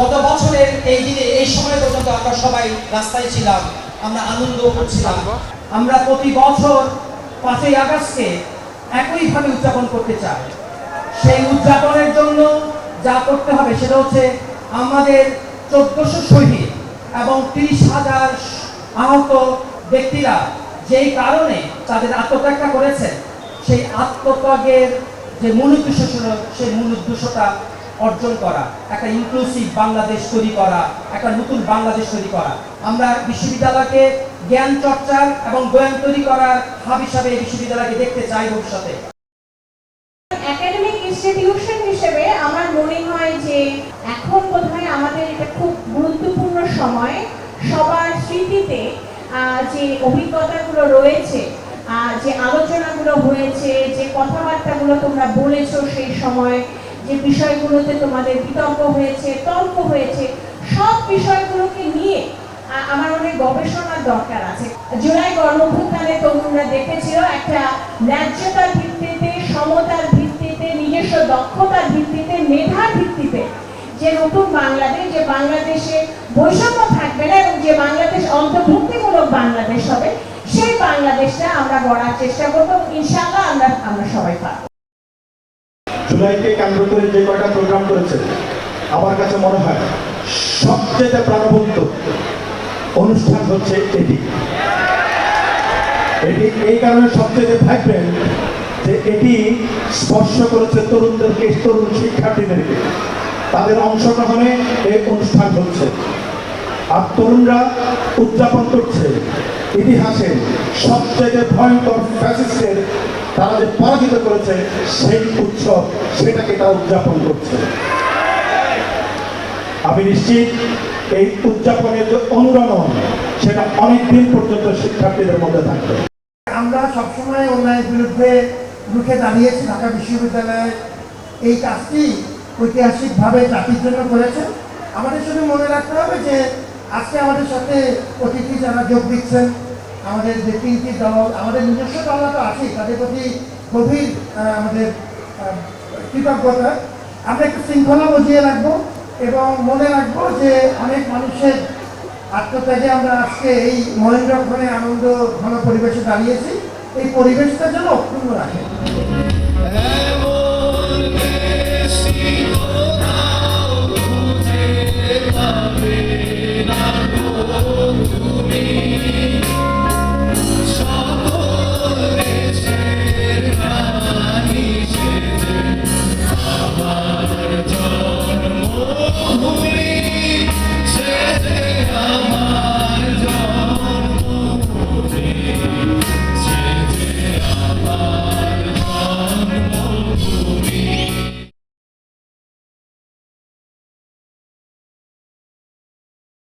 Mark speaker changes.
Speaker 1: গত বছরের এই দিনে, এই সময় পর্যন্ত আমরা সবাই রাস্তায় ছিলাম, আমরা আনন্দ করছিলাম। আমরা প্রতি বছর পাঁচই আগস্টকে একইভাবে উদযাপন করতে চাই। সেই উদযাপনের জন্য যা করতে হবে সেটা হচ্ছে আমাদের চোদ্দশো শহীদ এবং তিরিশ হাজার আহত ব্যক্তিরা যেই কারণে তাদের আত্মত্যাগটা করেছেন, সেই আত্মত্যাগের যে মূল উদ্দেশ্য ছিল, সেই মূল উদ্দেশ্যটা অর্জন করা, একটা ইনক্লুসিভ বাংলাদেশ তৈরি করা, একটা নতুন বাংলাদেশ তৈরি করা। আমরা বিশ্ববিদ্যালয়কে জ্ঞান চর্চার এবং জ্ঞান তৈরি করার হাব হিসাবে এই বিশ্ববিদ্যালয়কে দেখতে চাই ভবিষ্যতে।
Speaker 2: হিসেবে আমার মনে হয় যে এখন বোধহয় আমাদের এটা খুব গুরুত্বপূর্ণ সময়। সবার স্মৃতিতে যে অভিজ্ঞতাগুলো রয়েছে যে আলোচনাগুলো হয়েছে, যে কথাবার্তাগুলো তোমরা বলেছ সেই সময় যে বিষয়গুলোতে তোমাদের বিতর্ক হয়েছে, তর্ক হয়েছে, সব বিষয়গুলোকে নিয়ে আমার অনেক গবেষণার দরকার আছে। জুলাই গণঅভ্যুত্থানে তরুণরা দেখেছিল একটা ন্যায্যতার ভিত্তিতে, সমতার ভিত্তিতে, নিজস্ব দক্ষতার ভিত্তিতে, মেধার ভিত্তিতে যে নতুন বাংলাদেশ, যে বাংলাদেশে বৈষম্য থাকবে না এবং যে বাংলাদেশ অন্তর্ভুক্তিমূলক বাংলাদেশ হবে, সেই বাংলাদেশটা আমরা গড়ার চেষ্টা করব ইনশাআল্লাহ আমরা আমরা সবাই পাবো
Speaker 3: জুলাইকে কেন্দ্র করে যে কয়টা প্রোগ্রাম করেছে, আমার কাছে মনে হয় সবচেয়ে প্রাণবন্ত অনুষ্ঠান হচ্ছে এটি। এটি এই কারণে সবচেয়ে ভাইব্রেন্ট যে এটি স্পর্শ করেছে তরুণদেরকে তরুণ শিক্ষার্থীদেরকে। তাদের অংশগ্রহণে এই অনুষ্ঠান হচ্ছে। আর তরুণরা উদযাপন করছে ইতিহাসে সবচেয়ে ভয়ঙ্কর ফ্যাসিস্টের তারা যে পরাজিত করেছে, সেই উৎসব সেটাকে তারা উদযাপন করছে। আমি নিশ্চিত? এই উদযাপনের যে অনুরণন, সেটা অনেক দিন পর্যন্ত শিক্ষার্থীদের মধ্যে থাকবে।
Speaker 4: আমরা সবসময় অন্যায়ের বিরুদ্ধে রুখে দাঁড়িয়েছি, ঢাকা বিশ্ববিদ্যালয়ের এই কাজটি ঐতিহাসিকভাবে জাতির জন্য করেছে আমাদের শুধু মনে রাখতে হবে যে, আজকে আমাদের সাথে অতিথি যারা যোগ দিচ্ছেন আমাদের যে তিনটি দল, আমাদের নিজস্ব দল তো আছেই, তাদের প্রতি গভীর আমাদের কৃতজ্ঞতা। আমরা একটু শৃঙ্খলা বজিয়ে রাখব এবং মনে রাখব যে অনেক মানুষের আত্মত্যাগে আমরা আজকে এই মহেন্দ্রক্ষণে আনন্দ, ঘন পরিবেশে দাঁড়িয়েছি। এই পরিবেশটা যেন অক্ষুণ্ণ রাখে।